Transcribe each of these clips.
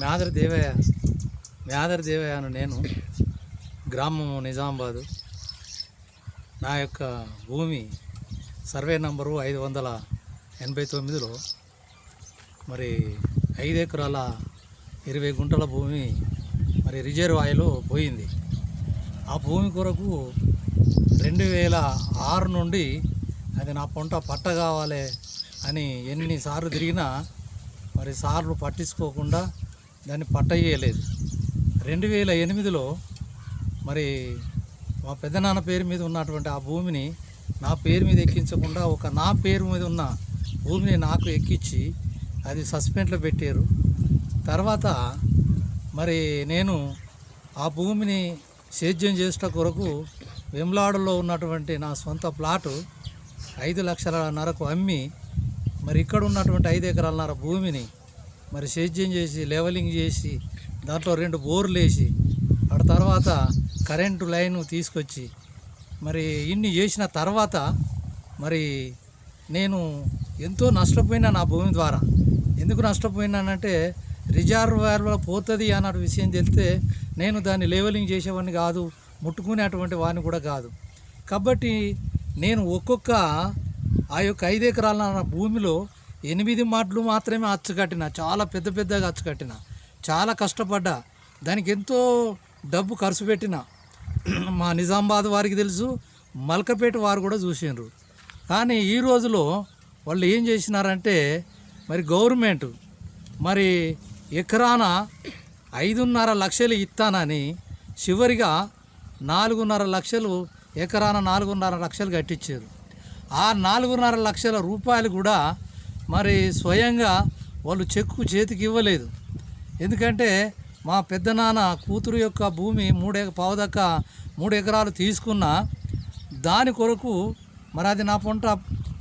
మేదరి దేవయ్య మేదరి దేవయ్యను నేను గ్రామము నిజామాబాదు. నా యొక్క భూమి సర్వే నంబరు ఐదు వందల ఎనభై తొమ్మిదిలో. మరి ఐదు ఎకరాల ఇరవై గుంటల భూమి మరి రిజర్వాయర్లో పోయింది. ఆ భూమి కొరకు రెండు వేల ఆరు నుండి అది నా పంట పట్ట కావాలి అని ఎన్నిసార్లు తిరిగినా మరి సార్లు పట్టించుకోకుండా దాన్ని పట్టయ్యలేదు రెండు వేల ఎనిమిదిలో మరి మా పెద్దనాన్న పేరు మీద ఉన్నటువంటి ఆ భూమిని నా పేరు మీద ఎక్కించకుండా ఒక నా పేరు మీద ఉన్న భూమిని నాకు ఎక్కించి అది సస్పెండ్లో పెట్టారు. తర్వాత మరి నేను ఆ భూమిని సేద్యం చేసిన కొరకు వెమ్లాడులో ఉన్నటువంటి నా సొంత ప్లాటు ఐదు లక్షలన్నరకు అమ్మి మరి ఇక్కడ ఉన్నటువంటి ఐదు ఎకరాలన్నర భూమిని మరి సేద్యం చేసి లెవలింగ్ చేసి దాంట్లో రెండు బోర్లు వేసి ఆ తర్వాత కరెంటు లైన్ తీసుకొచ్చి మరి ఇన్ని చేసిన తర్వాత మరి నేను ఎంతో నష్టపోయినా నా భూమి ద్వారా. ఎందుకు నష్టపోయినానంటే రిజర్వాయర్లో పోతుంది అన్న విషయం తెలిస్తే నేను దాన్ని లేవలింగ్ చేసేవాడిని కాదు ముట్టుకునేటువంటి వాడిని కూడా కాదు. కాబట్టి నేను ఒక్కొక్క ఆ యొక్క ఐదు ఎకరాల భూమిలో ఎనిమిది మాటలు మాత్రమే అచ్చకట్టిన చాలా పెద్ద పెద్దగా అచ్చకట్టిన చాలా కష్టపడ్డా దానికి ఎంతో డబ్బు ఖర్చు పెట్టిన మా నిజామాబాద్ వారికి తెలుసు మల్కపేట వారు కూడా చూసిండ్రు. కానీ ఈ రోజులో వాళ్ళు ఏం చేసినారంటే మరి గవర్నమెంట్ మరి ఎకరాన ఐదున్నర లక్షలు ఇస్తానని చివరిగా నాలుగున్నర లక్షలు ఎకరాన నాలుగున్నర లక్షలు కట్టించారు. ఆ నాలుగున్నర లక్షల రూపాయలు కూడా మరి స్వయంగా వాళ్ళు చెక్కు చేతికి ఇవ్వలేదు. ఎందుకంటే మా పెద్దనాన్న కూతురు యొక్క భూమి మూడే పావుదక్క మూడు ఎకరాలు తీసుకున్న దాని కొరకు మరి అది నా పంట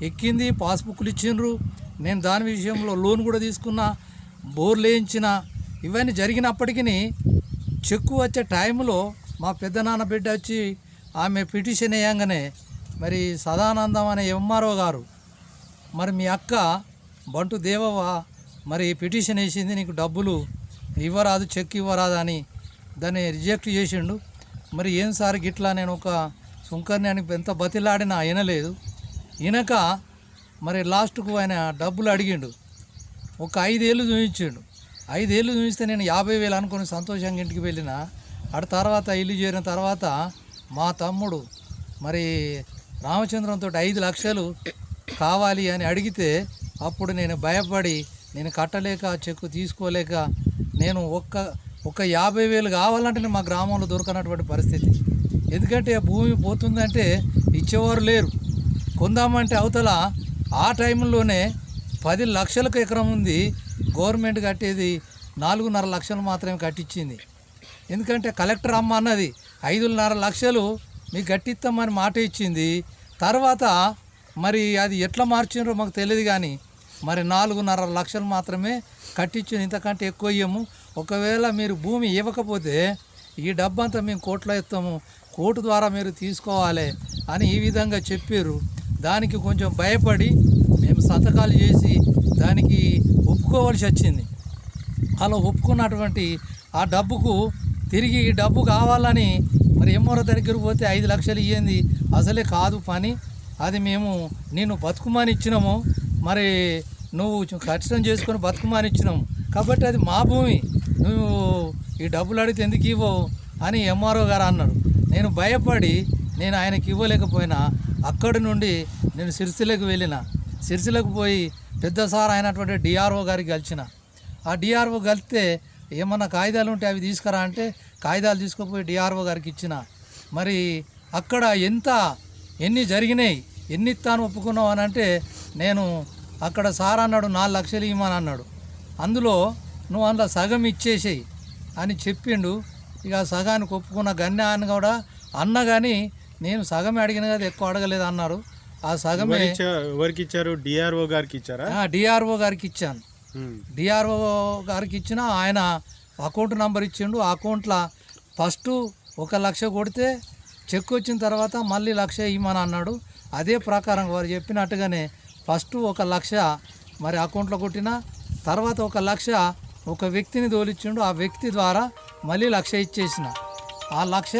ఎక్కింది పాస్బుక్లు ఇచ్చిండ్రు. నేను దాని విషయంలో లోన్ కూడా తీసుకున్నా బోర్లు వేయించిన. ఇవన్నీ జరిగినప్పటికీ చెక్కు వచ్చే టైంలో మా పెద్దనాన్న బిడ్డ వచ్చి ఆమె పిటిషన్ వేయంగానే మరి సదానందం అనే ఎంఆర్ఓ గారు మరి మీ అక్క బంటు దేవవ్వ మరి పిటిషన్ వేసింది నీకు డబ్బులు ఇవ్వరాదు చెక్ ఇవ్వరాదు అని దాన్ని రిజెక్ట్ చేసిండు. మరి ఏం సార్ గిట్లా నేను ఒక సుంకర్ని అని ఎంత బతిలాడినా వినలేదు. వినక మరి లాస్ట్కు ఆయన డబ్బులు అడిగిండు. ఒక ఐదేళ్ళు చూపించిండు. ఐదేళ్ళు చూపిస్తే నేను యాభై వేలు అనుకుని సంతోషంగా ఇంటికి వెళ్ళిన అటు తర్వాత ఇల్లు చేరిన తర్వాత మా తమ్ముడు మరి రామచంద్రంతో ఐదు లక్షలు కావాలి అని అడిగితే అప్పుడు నేను భయపడి నేను కట్టలేక చెక్కు తీసుకోలేక నేను ఒక్క ఒక యాభై వేలు కావాలంటే మా గ్రామంలో దొరకనటువంటి పరిస్థితి. ఎందుకంటే భూమి పోతుందంటే ఇచ్చేవారు లేరు. కొందామంటే అవతల ఆ టైంలోనే పది లక్షలకు ఎకరం ఉంది గవర్నమెంట్ కట్టేది నాలుగున్నర లక్షలు మాత్రమే కట్టించింది. ఎందుకంటే కలెక్టర్ అమ్మ అన్నది ఐదున్నర లక్షలు మీకు కట్టిస్తామని మాట ఇచ్చింది. తర్వాత మరి అది ఎట్లా మార్చిండ్రో మాకు తెలియదు కానీ మరి నాలుగున్నర లక్షలు మాత్రమే కట్టించు ఇంతకంటే ఎక్కువ ఇయ్యము. ఒకవేళ మీరు భూమి ఇవ్వకపోతే ఈ డబ్బంతా మేము కోట్లో ఇస్తాము కోర్టు ద్వారా మీరు తీసుకోవాలి అని ఈ విధంగా చెప్పారు. దానికి కొంచెం భయపడి మేము సంతకాలు చేసి దానికి ఒప్పుకోవాల్సి వచ్చింది. అలా ఒప్పుకున్నటువంటి ఆ డబ్బుకు తిరిగి ఈ డబ్బు కావాలని మరి ఎమ్మోరో దగ్గరికి పోతే ఐదు లక్షలు ఇయ్యింది. అసలే కాదు పని. అది మేము నేను బతుకుమని ఇచ్చినాము. మరి నువ్వు చు- కష్టం చేసుకొని బతుకుమానిచ్చినావు కాబట్టి అది మా భూమి. నువ్వు ఈ డబ్బులు అడిగితే ఎందుకు ఇవ్వవు అని ఎంఆర్ఓ గారు అన్నారు. నేను భయపడి నేను ఆయనకి ఇవ్వలేకపోయినా అక్కడి నుండి నేను సిరిసిలకు వెళ్ళిన. సిరిసిలకు పోయి పెద్ద సార్ అయినటువంటి డిఆర్ఓ గారికి కలిసిన. ఆ డిఆర్ఓ కలిస్తే ఏమన్నా కాగితాలు ఉంటే అవి తీసుకురా అంటే కాగితాలు తీసుకుపోయి డిఆర్ఓ గారికి ఇచ్చిన. మరి అక్కడ ఎంత ఎన్ని జరిగినాయి ఎన్ని ఇస్తాను ఒప్పుకున్నావు అని అంటే నేను అక్కడ సార్ అన్నాడు నాలుగు లక్షలు ఇవ్వమని అన్నాడు. అందులో నువ్వు అందులో సగం ఇచ్చేసేయి అని చెప్పిండు. ఇక సగానికి ఒప్పుకున్న గన్య అని కూడా అన్న కానీ నేను సగమే అడిగిన కదా ఎక్కువ అడగలేదు అన్నారు. ఆ సగమే ఎవరికి ఇచ్చారు? డిఆర్ఓ గారికి ఇచ్చారా? డిఆర్ఓ గారికి ఇచ్చాను. డిఆర్ఓ గారికి ఇచ్చిన ఆయన అకౌంట్ నంబర్ ఇచ్చిండు. ఆ అకౌంట్లో ఫస్ట్ ఒక లక్ష కొడితే చెక్ వచ్చిన తర్వాత మళ్ళీ లక్ష ఇవ్వమని అన్నాడు. అదే ప్రకారం వారు చెప్పినట్టుగానే ఫస్ట్ ఒక లక్ష మరి అకౌంట్లో కొట్టిన తర్వాత ఒక లక్ష ఒక వ్యక్తిని తోలిచ్చిండు ఆ వ్యక్తి ద్వారా మళ్ళీ లక్ష ఇచ్చేసిన. ఆ లక్ష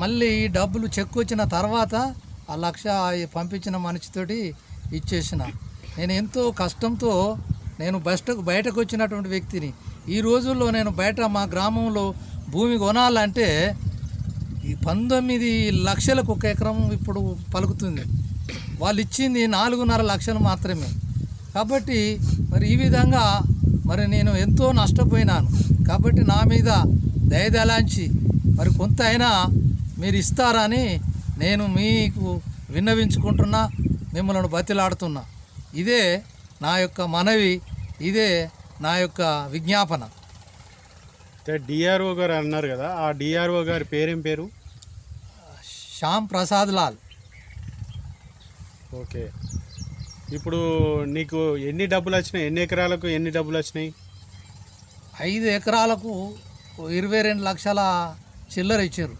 మళ్ళీ ఈ డబ్బులు చెక్ వచ్చిన తర్వాత ఆ లక్ష పంపించిన మనిషితోటి ఇచ్చేసిన. నేను ఎంతో కష్టంతో నేను బస్టకు బయటకు వచ్చినటువంటి వ్యక్తిని. ఈ రోజుల్లో నేను బయట మా గ్రామంలో భూమి కొనాలంటే ఈ పంతొమ్మిది లక్షలకు ఒక ఎకరం ఇప్పుడు పలుకుతుంది. వాళ్ళు ఇచ్చింది నాలుగున్నర లక్షలు మాత్రమే. కాబట్టి మరి ఈ విధంగా మరి నేను ఎంతో నష్టపోయినాను. కాబట్టి నా మీద దయదలాంచి మరి కొంత అయినా మీరు ఇస్తారని నేను మీకు విన్నవించుకుంటున్నా మిమ్మల్ని బతిలాడుతున్నా. ఇదే నా యొక్క మనవి ఇదే నా యొక్క విజ్ఞాపన. డిఆర్ఓ గారు అన్నారు కదా ఆ డిఆర్ఓ గారి పేరేం పేరు? శ్యామ్ ప్రసాద్ లాల్. ఓకే. ఇప్పుడు నీకు ఎన్ని డబ్బులు వచ్చినాయి? ఎన్ని ఎకరాలకు ఎన్ని డబ్బులు వచ్చినాయి? ఐదు ఎకరాలకు ఇరవై రెండు లక్షల చిల్లర ఇచ్చారు.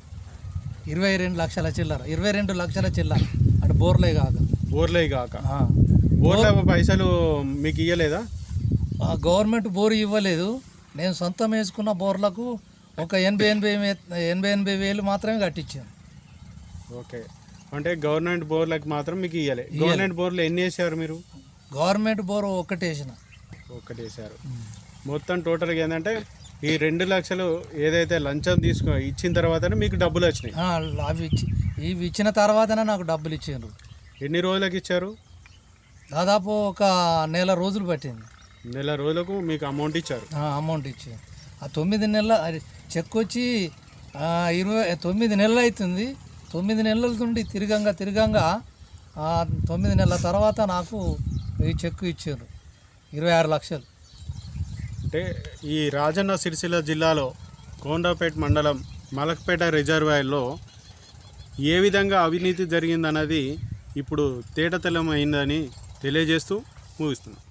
ఇరవై రెండు లక్షల చిల్లర. ఇరవై రెండు లక్షల చిల్లర. అంటే బోర్లే కాక. బోర్లే కాక. బోర్ల పైసలు మీకు ఇయ్యలేదా? ఆ గవర్నమెంట్ బోరు ఇవ్వలేదు. నేను సొంతం వేసుకున్న బోర్లకు ఒక ఎనభై ఎనభై ఎనభై ఎనభై వేలు మాత్రమే కట్టించాను. ఓకే. అంటే గవర్నమెంట్ బోర్లకు మాత్రం మీకు ఇయ్యలే. గవర్నమెంట్ బోర్లు ఎన్ని వేసారు మీరు? గవర్నమెంట్ బోరు ఒక్కటేసిన ఒకటి వేసారు మొత్తం టోటల్గా ఏంటంటే ఈ రెండు లక్షలు ఏదైతే లంచం తీసుకో ఇచ్చిన తర్వాతనే మీకు డబ్బులు వచ్చినాయి. అవి ఇచ్చి ఇవి ఇచ్చిన తర్వాతనే నాకు డబ్బులు ఇచ్చారు. ఎన్ని రోజులకు ఇచ్చారు? దాదాపు ఒక నెల రోజులు పట్టింది. నెల రోజులకు మీకు అమౌంట్ ఇచ్చారు. అమౌంట్ ఇచ్చి ఆ తొమ్మిది నెలల అది చెక్ వచ్చి ఇరవై తొమ్మిది నెలలు అవుతుంది. తొమ్మిది నెలల నుండి తిరగంగా తిరగంగా తొమ్మిది నెలల తర్వాత నాకు ఈ చెక్ ఇచ్చారు. ఇరవై ఆరు లక్షలు. అంటే ఈ రాజన్న సిరిసిల్ల జిల్లాలో కోండాపేట మండలం మలక్పేట రిజర్వాయర్లో ఏ విధంగా అవినీతి జరిగిందన్నది ఇప్పుడు తేటతెల్లమైందని తెలియజేస్తూ ముగిస్తున్నాం.